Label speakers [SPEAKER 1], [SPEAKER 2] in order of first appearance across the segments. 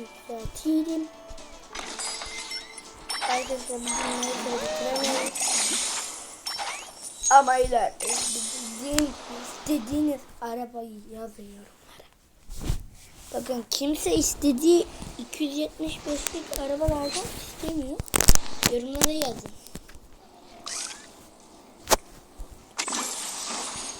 [SPEAKER 1] yükseltelim. Arkadaşlar bugün neyse bitiremeyiz. Ama ileride istediğiniz, istediğiniz arabayı yazın yorumlara. Bakın kimse istediği 275'lik arabalardan istemiyor. Yorumlara yazın.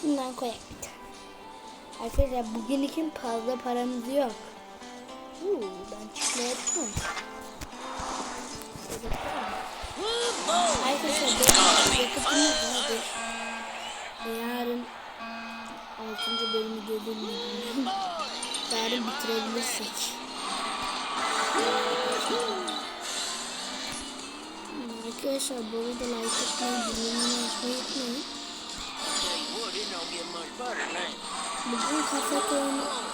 [SPEAKER 1] Şundan koyak. Arkadaşlar bugün için fazla paramız yok. Uuu ben çıkmaya yapıyorum. Arkadaşlar benim yakıtımız vardı. Yarın 6. bölümü bilmiyorum. Yarın bitirebilirsek. Hmm, Arkadaşlar bu arada like atmayı, bildirimleri açmayı unutmayın. Bugün kafe oyunu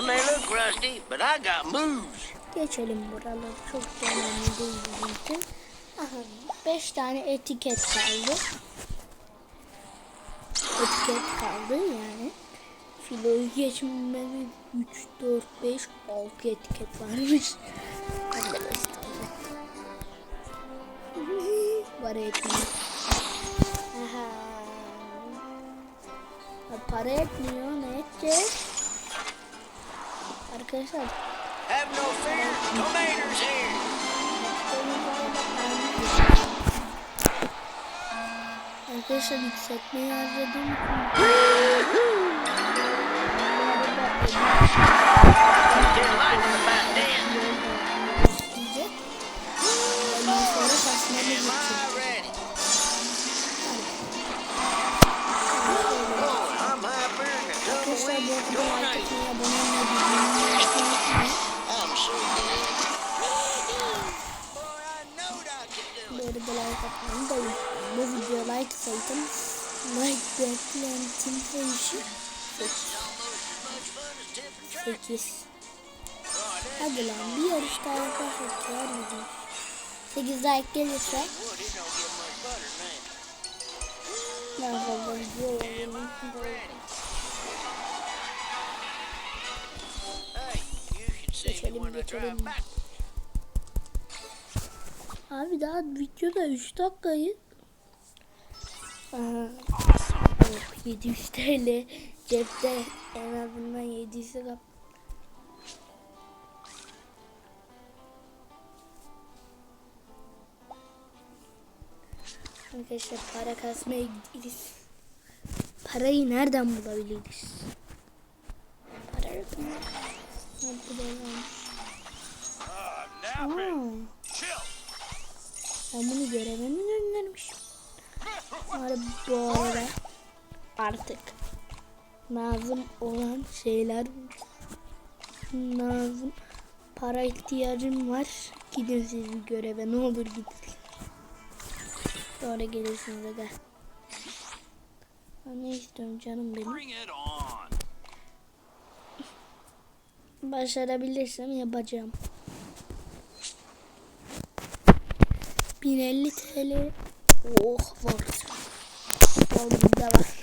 [SPEAKER 2] May look rusty, but I got moves.
[SPEAKER 1] Geçelim buraları çok önemli değil bizim. Aha, 5 tane etiket kaldı. Etiket kaldı yani. Filoyu geçmemiz 3, 4, 5, 6 etiket varmış. Göstereyim. Para etmiyor. Aha. Ha, Para etmiyor. Ne edeceğiz? Arkadaşlar
[SPEAKER 2] Have no fear, Commander's here.
[SPEAKER 1] Arkadaşlar yükseltmeyi harcadım.
[SPEAKER 2] Tell it.
[SPEAKER 1] arada like atmayı da. Bu videoya like
[SPEAKER 2] tricks.
[SPEAKER 1] 8. Hadi lan bir yarış daha yaparsak ya video. 8 like gelirse
[SPEAKER 2] Wood, it don't get
[SPEAKER 1] Geçelim, geçelim. Abi daha videoda 3 dakikayı. Aha. Oh, 700 TL cepte en azından 700'ü kap. Arkadaşlar para kasmaya gideriz. Parayı nereden bulabiliriz? Para yok mu? Ben bunu göreve mi göndermişim? Abi bu arada artık lazım olan şeyler lazım. Para ihtiyacım var. Gidin siz bir göreve ne olur gidin. Sonra gelirsiniz aga. Ben ne istiyorum canım benim. Başarabilirsem yapacağım. 1050 TL. Oh var. Bizde var.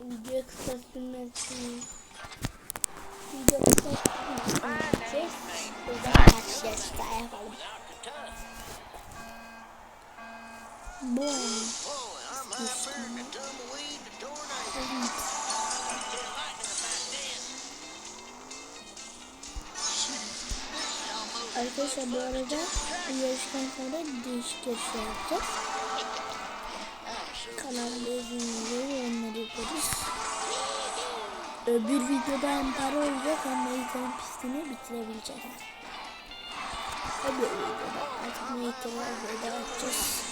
[SPEAKER 1] Video kısa sürmesin. Video kısa sürmesin. Buradan kaç dakika yapalım. Bu Arkadaşlar bu arada yarıştan sonra değişiklik şey. Kanalda izleyince onları yaparız. Öbür videodan para olacak ama ilk pistini bitirebileceğiz. Öbür videoda artık meyiteler veda
[SPEAKER 2] atacağız.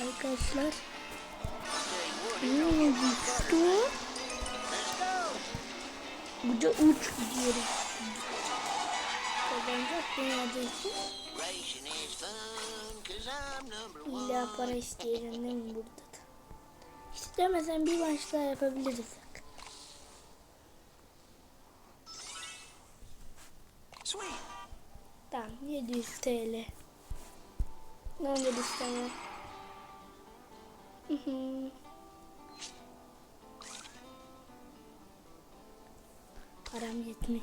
[SPEAKER 1] Arkadaşlar
[SPEAKER 2] Tell you what,
[SPEAKER 1] Ne düştü?
[SPEAKER 2] go.
[SPEAKER 1] Buca uç gidiyoruz. İlla para isteyeceğim değil mi burada da? İstemesen bir maç daha yapabiliriz. Tamam 700 TL. Ne olur istemem. Param yetmiyor.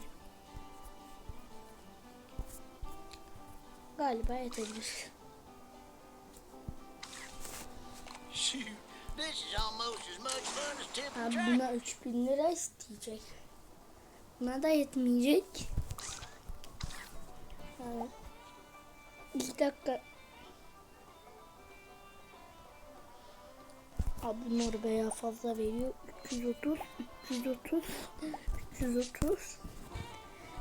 [SPEAKER 1] Galiba yetebilir. Abi buna 3000 lira isteyecek. Buna da yetmeyecek. Yani iki dakika. Abi bunlar bayağı fazla veriyor. 330, 330, 330.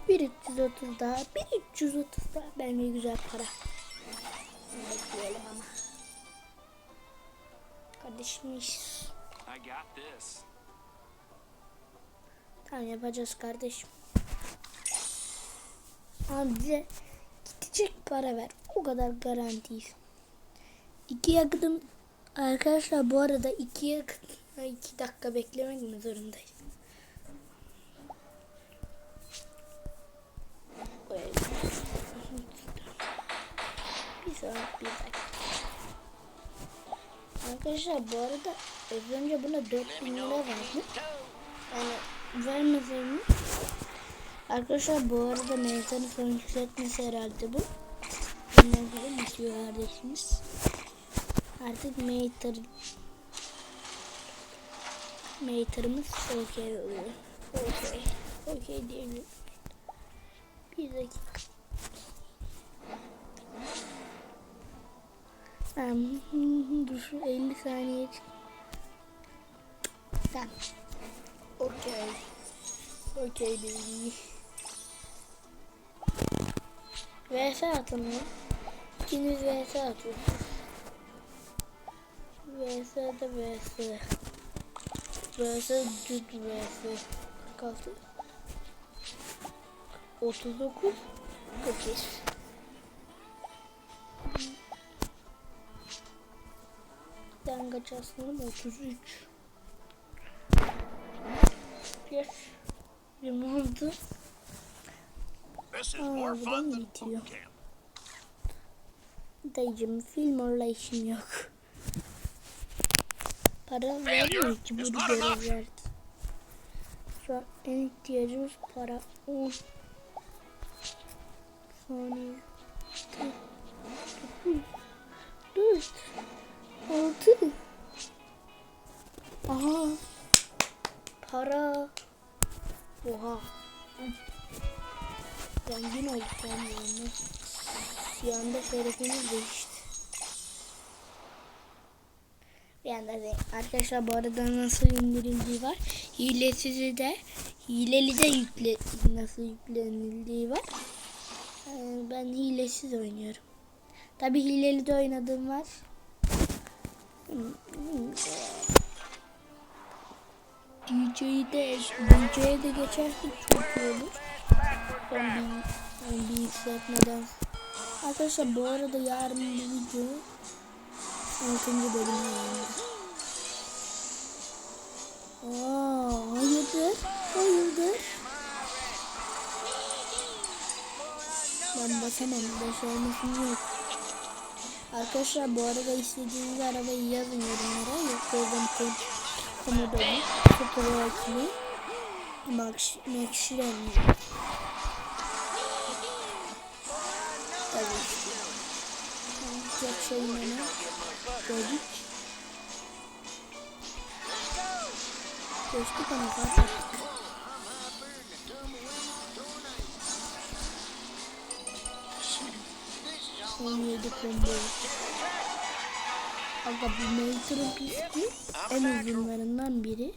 [SPEAKER 1] Bir 330 daha, bir 330 daha. Bence güzel para. Bekleyelim ama. Kardeşmiş. Tamam yapacağız kardeşim. Ama bize gidecek para ver. O kadar garantiyiz. İki yakıtım arkadaşlar bu arada iki yakıt iki dakika beklemek mi zorundayız? Böyle. Bir saat bir dakika. Arkadaşlar bu arada az önce buna 4000 lira verdim. Yani vermeseydim. Arkadaşlar bu arada meytanı son yükseltmesi herhalde bu. Bundan sonra bitiyor kardeşimiz. Artık meytar meytarımız okey oluyor. Okey. Okey diyebilirim. Bir dakika. Tamam. Dur şu 50 saniye çık. Tamam. Okey. Okey baby. VS atın ya. İkiniz VS atıyorsunuz. VS de VS. VS düz VS. 46. 39. 41. bu da
[SPEAKER 3] fun
[SPEAKER 1] mı
[SPEAKER 3] than
[SPEAKER 1] bitiyor?
[SPEAKER 3] boot camp.
[SPEAKER 1] Dayıcım film orla işim yok. Para vermiyor ki bu görevlerde. Şu an en ihtiyacımız para. 10 saniye. 4 6 Aha. Para. Oha. Zengin olduk ben yani. Bir anda şerefimiz değişti. Bir anda de arkadaşlar bu arada nasıl indirildiği var. Hilesizi de hileli de yükle nasıl yüklenildiği var. Ee, ben hilesiz oynuyorum. Tabi hileli de oynadığım var. DJ'yi de DJ'ye de geçersek çok iyi olur. Ben bir, ben bir yükseltmeden. Arkadaşlar bu arada yarın bir video 6. bölümü yayınlayacağım. Aa, hayırdır? Hayırdır? Ben basamam. Başarmasın yok. Arkadaşlar bu arada istediğiniz arabayı yazın yorumlara. Yok oradan kod komodomu. Fotoğrafını. Max, Max'den Tabii ki. Çok şey bana. Gördük. Geçtik ama fark ettik. 17 combo. Aga bu pisti en uzunlarından biri.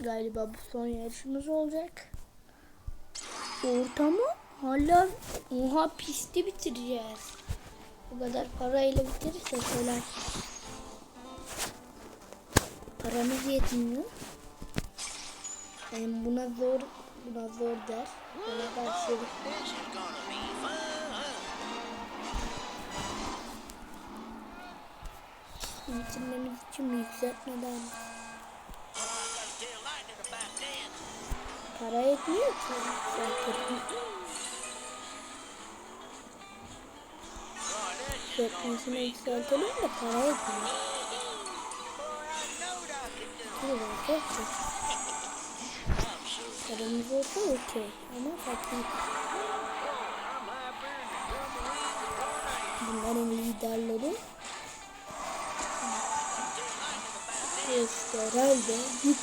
[SPEAKER 1] Galiba bu son yarışımız olacak. Orta mı? Hala oha pisti bitireceğiz. Bu kadar parayla bitirirse kolay. Paramız yetmiyor. Yani buna zor, buna zor der.
[SPEAKER 2] İs gonna be fun.
[SPEAKER 1] Bitirmemiz için yükseltmeden para yetmiyor ki. Yükseltmesine yükseltelim de para yetmiyor.
[SPEAKER 2] boy, I knowed
[SPEAKER 1] Paramız olsa okey. Ama
[SPEAKER 2] the tornado.
[SPEAKER 1] Bunların liderleri işte herhalde güç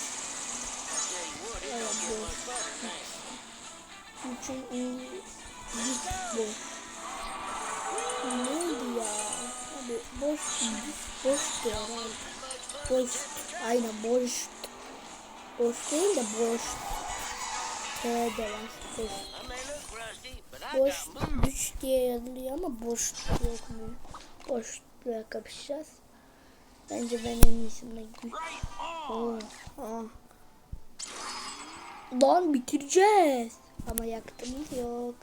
[SPEAKER 1] Evet, bu.
[SPEAKER 2] get much better than that.
[SPEAKER 1] Üçün en güç bu. Neydi ya? Abi boş boştu herhalde. Boş. Aynen boş. Boş değil de boş. T de var. Boş. Boş güç diye yazılıyor ama boş yok mu? Boşluğa kapışacağız. Bence ben en iyisi buna güç. Oh, ah. Lan bitireceğiz. Ama yaktığımız yok.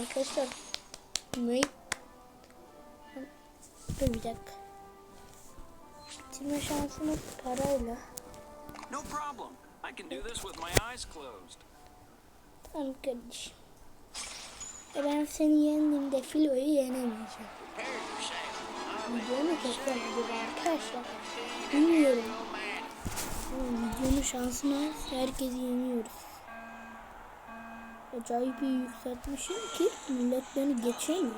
[SPEAKER 1] Arkadaşlar. Ne? Dur bir dakika. Bitirme şansımız parayla.
[SPEAKER 3] No problem. I can do this with my eyes closed.
[SPEAKER 1] Kardeşim. E ben seni yendiğimde filoyu yenemeyeceğim. Videonu tekrar gibi arkadaşlar. Bilmiyorum. Videonun şansına herkesi yeniyoruz. Acayip iyi yükseltmişim ki millet beni geçemiyor.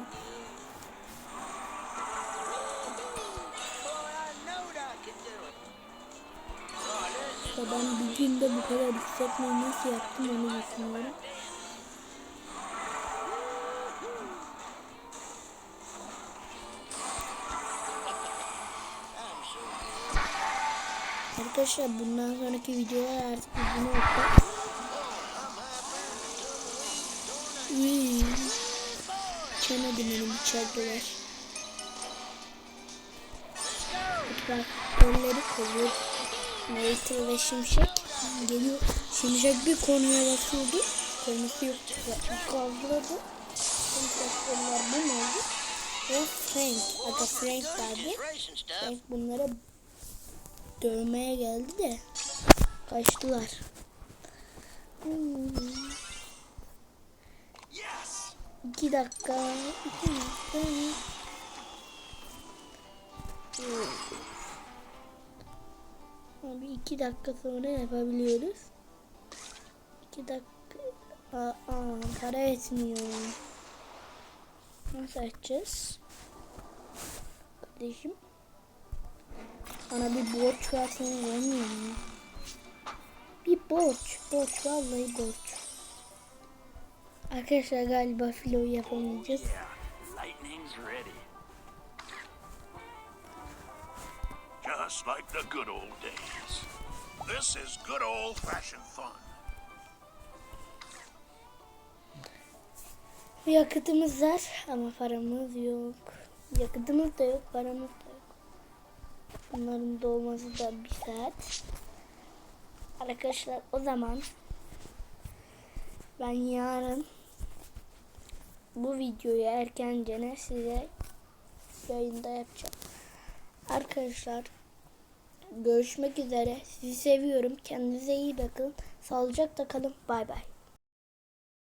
[SPEAKER 1] Ben bir günde bu kadar yükseltmeyi nasıl yaptım onu düşünüyorum. Arkadaşlar bundan sonraki videolar artık uzun olacak.
[SPEAKER 2] I'm happier than tumbleweed the tornado.
[SPEAKER 1] İyi. Çemedim benim içerideler. Traktörleri kovuyor. Nater ve Şimşek geliyor. Şimşek bir konuya basıyordu. Konusu yoktu. Kaldırdı. Tüm traktörler bu mu oldu? Ve Frank. Aga Frank vardı. Frank bunlara dövmeye geldi de kaçtılar. Hmm. İki dakika. iki dakika. Abi iki dakika sonra yapabiliyoruz. İki dakika. Aa, aa, para etmiyor. Nasıl açacağız? Kardeşim. Bana bir borç versene vermiyor mu? Bir borç. Borç vallahi borç. Arkadaşlar galiba filoyu yapamayacağız.
[SPEAKER 3] Yeah. Lightning's ready.
[SPEAKER 4] Just like the good old days. This is good old fashioned fun.
[SPEAKER 1] Yakıtımız var ama paramız yok. Yakıtımız da yok, paramız da yok. Bunların dolması da bir saat. Arkadaşlar o zaman ben yarın bu videoyu erkencene size yayında yapacağım. Arkadaşlar görüşmek üzere. Sizi seviyorum. Kendinize iyi bakın. Sağlıcakla kalın. Bay bay.